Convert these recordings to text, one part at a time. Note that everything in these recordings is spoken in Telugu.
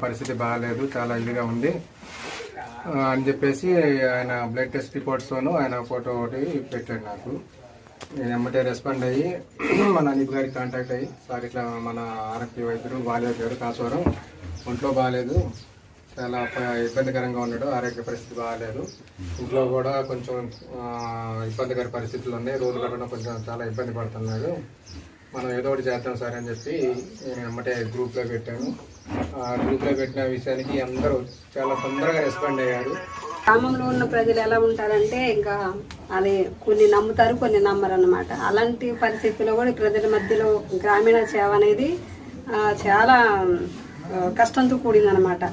పరిస్థితి బాగాలేదు చాలా ఇదిగా ఉంది. అని చెప్పేసి ఆయన బ్లడ్ టెస్ట్ రిపోర్ట్స్తోను ఆయన ఫోటో ఒకటి పెట్టాడు నాకు. నేను ఎమ్మటే రెస్పాండ్ అయ్యి మన అనిప్ గారికి కాంటాక్ట్ అయ్యి సార్ ఇట్లా మన ఆర్ఎంపీ వైద్యుడు బాగాలేదు గారు కాసువరం ఒంట్లో బాగాలేదు చాలా ఇబ్బందికరంగా ఉన్నాడు. ఆరోగ్య పరిస్థితి బాగాలేదు. ఇంట్లో కూడా కొంచెం ఇబ్బందికర పరిస్థితులు ఉన్నాయి. రోజు గడవడం కొంచెం చాలా ఇబ్బంది పడుతున్నాడు. మనం ఏదో ఒకటి చేద్దాం సార్ అని చెప్పి నేను అమ్మటే గ్రూప్లో పెట్టాను. ఆ గ్రూప్లో పెట్టిన విషయానికి అందరూ చాలా తొందరగా రెస్పాండ్ అయ్యారు. గ్రామంలో ఉన్న ప్రజలు ఎలా ఉంటారంటే ఇంకా అది కొన్ని నమ్ముతారు కొన్ని నమ్మరు అనమాట అలాంటి పరిస్థితుల్లో కూడా ప్రజల మధ్యలో గ్రామీణ సేవ అనేది చాలా కష్టంతో కూడింది అనమాట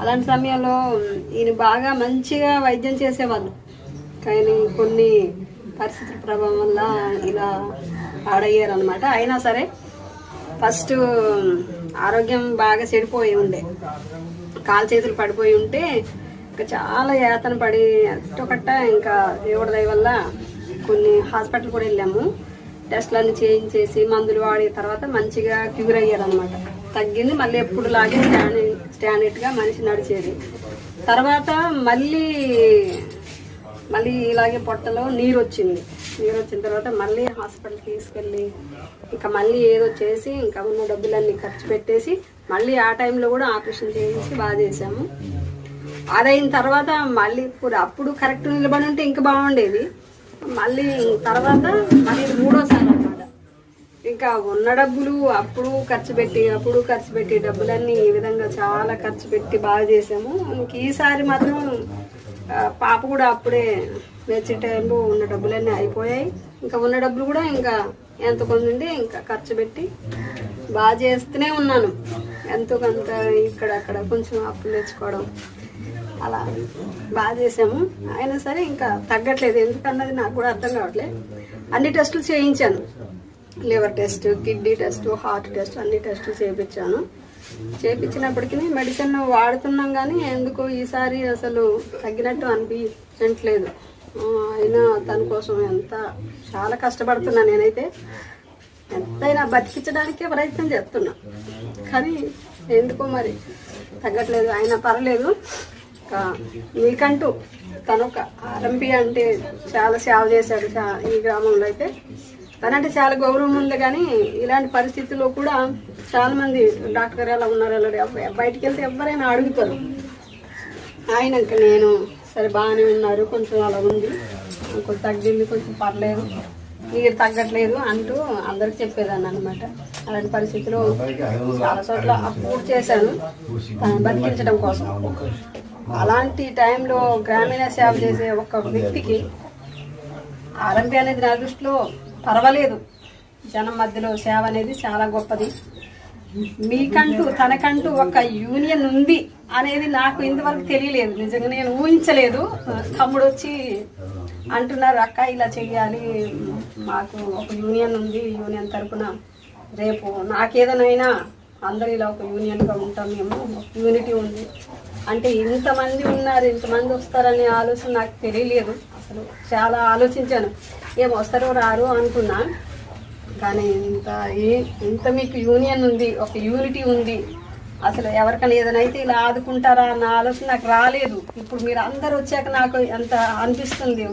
అలాంటి సమయంలో ఈయన బాగా మంచిగా వైద్యం చేసేవాళ్ళు. కానీ కొన్ని పరిస్థితుల ప్రభావం వల్ల ఇలా పాడయ్యారు అయినా సరే ఫస్ట్ ఆరోగ్యం బాగా చెడిపోయి ఉండే. కాలు చేతులు పడిపోయి ఉంటే ఇంకా చాలా యాతన పడి అట్టొకట్ట ఇంకా దేవుడి దయ వల్ల కొన్ని హాస్పిటల్ కూడా వెళ్ళాము. టెస్ట్లన్నీ చేయించేసి మందులు వాడిన తర్వాత మంచిగా క్యూర్ అయ్యారు అనమాట తగ్గింది. మళ్ళీ ఎప్పుడు లాగే స్టాండ్ స్టాండర్డ్గా మనిషి నడిచేది. తర్వాత మళ్ళీ మళ్ళీ ఇలాగే పొట్టలో నీరు వచ్చింది నీరు వచ్చిన తర్వాత మళ్ళీ హాస్పిటల్కి తీసుకెళ్ళి ఇంకా మళ్ళీ ఏదో చేసి ఇంకా ఉన్న డబ్బులన్నీ ఖర్చు పెట్టేసి మళ్ళీ ఆ టైంలో కూడా ఆపరేషన్ చేయించి బాగా చేసాము అదైన తర్వాత మళ్ళీ ఇప్పుడు అప్పుడు కరెక్ట్ నిలబడి ఉంటే ఇంకా బాగుండేది. మళ్ళీ తర్వాత మళ్ళీ మూడో ఇంకా ఉన్న డబ్బులు అప్పుడు ఖర్చు పెట్టి అప్పుడు ఖర్చు పెట్టి డబ్బులన్నీ ఈ విధంగా చాలా ఖర్చు పెట్టి బాగా చేసాము ఇంక ఈసారి మాత్రం పాప కూడా అప్పుడే వచ్చే టైంలో ఉన్న డబ్బులన్నీ అయిపోయాయి. ఇంకా ఉన్న డబ్బులు కూడా ఇంకా ఎంత కొంది ఇంకా ఖర్చు పెట్టి బాగా చేస్తూనే ఉన్నాను. ఎంతో కొంత ఇక్కడ అక్కడ కొంచెం అప్పులు తెచ్చుకోవడం అలా బాగా చేసాము అయినా సరే ఇంకా తగ్గట్లేదు. ఎందుకన్నది నాకు కూడా అర్థం కావట్లేదు అన్ని టెస్టులు చేయించాను. Liver test kidney test heart test అన్ని టెస్టులు చేయించాను చేయించినప్పటికీ మెడిసిన్ వాడుతున్నాం కానీ ఎందుకు ఈసారి అసలు తగ్గినట్టు అనిపించట్లేదు. అయినా తన కోసం ఎంత చాలా కష్టపడుతున్నా నేనైతే. ఎంతైనా బతికించడానికే ప్రయత్నం చేస్తున్నా. కానీ ఎందుకో మరి తగ్గట్లేదు. అయినా పర్లేదు. మీకంటూ తను ఒక ఆర్ఎంపీ అంటే చాలా సేవ చేశాడు ఈ గ్రామంలో అయితే. తనంటే చాలా గౌరవం ఉంది కానీ ఇలాంటి పరిస్థితుల్లో కూడా చాలా మంది డాక్టర్ గారు ఎలా ఉన్నారు ఎలా బయటికి వెళ్తే ఎవరైనా అడుగుతారు. ఆయన నేను సరే బాగానే ఉన్నారు కొంచెం అలా ఉంది. కొంచెం తగ్గింది కొంచెం పర్లేదు. నీరు తగ్గట్లేదు అంటూ అందరికి చెప్పేదాన్ని అనమాట అలాంటి పరిస్థితిలో చాలా చోట్ల అప్పుడు చేశాను. బతికించడం కోసం. అలాంటి టైంలో గ్రామీణ సేవ చేసే ఒక వ్యక్తికి ఆర్ఎంపీ అనేది నా దృష్టిలో పర్వాలేదు. జనం మధ్యలో సేవ అనేది చాలా గొప్పది. మీకంటూ తనకంటూ ఒక యూనియన్ ఉంది అనేది నాకు ఇంతవరకు తెలియలేదు. నిజంగా నేను ఊహించలేదు. తమ్ముడు వచ్చి అంటున్నారు అక్క ఇలా చెయ్యాలి. మాకు ఒక యూనియన్ ఉంది యూనియన్ తరపున రేపు నాకేదనైనా అందరు ఇలా ఒక యూనియన్గా ఉంటాం మేము యూనిటీ ఉంది. అంటే ఇంతమంది ఉన్నారు ఇంతమంది వస్తారనే ఆలోచన నాకు తెలియలేదు. అసలు చాలా ఆలోచించాను. ఏం వస్తారో రారు అనుకున్నా కానీ ఇంత ఏ- ఇంత మీకు యూనియన్ ఉంది ఒక యూనిటీ ఉంది అసలు ఎవరికైనా ఏదైనా అయితే ఇలా ఆదుకుంటారా అన్న ఆలోచన నాకు రాలేదు. ఇప్పుడు మీరు అందరు వచ్చాక నాకు ఎంత అనిపిస్తుంది.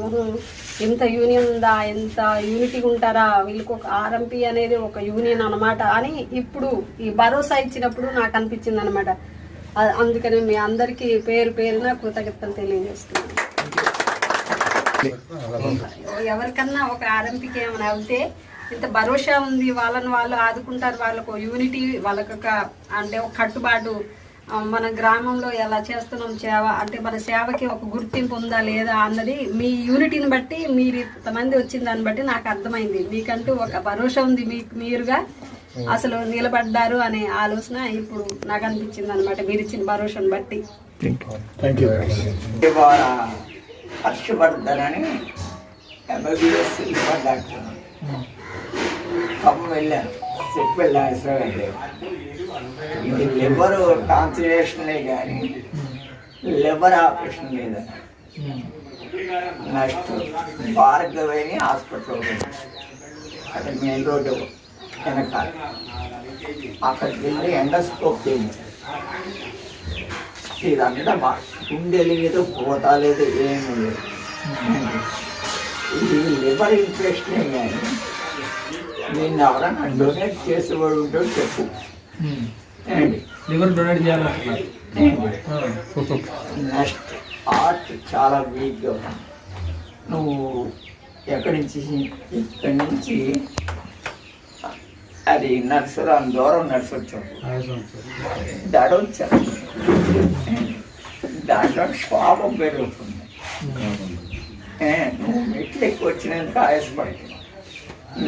ఎంత యూనియన్ ఉందా ఎంత యూనిటీ ఉంటారా వీళ్ళకి ఒక ఆర్ఎంపీ అనేది ఒక యూనియన్ అన్నమాట అని ఇప్పుడు ఈ భరోసా ఇచ్చినప్పుడు నాకు అనిపించింది అనమాట అందుకని మీ అందరికీ పేరు పేరున కృతజ్ఞతలు తెలియజేస్తున్నాను. ఎవరికన్నా ఒక ఆర్ఎంపీకి ఏమైనా అవుతే ఇంత భరోసా ఉంది వాళ్ళని వాళ్ళు ఆదుకుంటారు వాళ్ళకు యూనిటీ వాళ్ళకు ఒక అంటే ఒక కట్టుబాటు మన గ్రామంలో ఎలా చేస్తున్నాం సేవ అంటే మన సేవకి ఒక గుర్తింపు ఉందా లేదా అన్నది మీ యూనిటీని బట్టి మీరు ఇంతమంది వచ్చిన దాన్ని బట్టి నాకు అర్థమైంది. మీకంటూ ఒక భరోసా ఉంది మీకు మీరుగా అసలు నిలబడ్డారు అనే ఆలోచన ఇప్పుడు నాకు అనిపించింది అనమాట మీరు ఇచ్చిన భరోసాను బట్టి. ఎంబీబీఎస్ డాక్టర్ కప్పు వెళ్ళాను చెప్పి వెళ్ళాను ఇది లివర్ ట్రాన్స్లేషనే కానీ లివర్ ఆపరేషన్ లేదా నెక్స్ట్ భార్గవేణి హాస్పిటల్ అక్కడ మెయిన్ రోడ్డు వెనకాల. అక్కడికి వెళ్ళి ఎండోస్కోప్ చేయించారు ఇదంతా మా గుండె లేదు పోతా లేదు ఏమీ లేదు. ఇది లివర్ ఇన్ఫెక్షన్ కానీ దీన్ని ఎవరైనా డొనేట్ చేసేవాడు ఉంటో చెప్పు. లివర్ డొనేట్ చేయాలంటున్నారు నెక్స్ట్ హార్ట్ చాలా వీక్గా ఉంది. నువ్వు ఎక్కడి నుంచి ఇక్కడి నుంచి అది నర్సరు అంత దూరం నర్సు వచ్చావు దడ వచ్చాను దాంట్లో పాపం పెరుగుతుంది నువ్వు మెట్లు ఎక్కువ వచ్చినందుకు ఆయాసపడుతుంది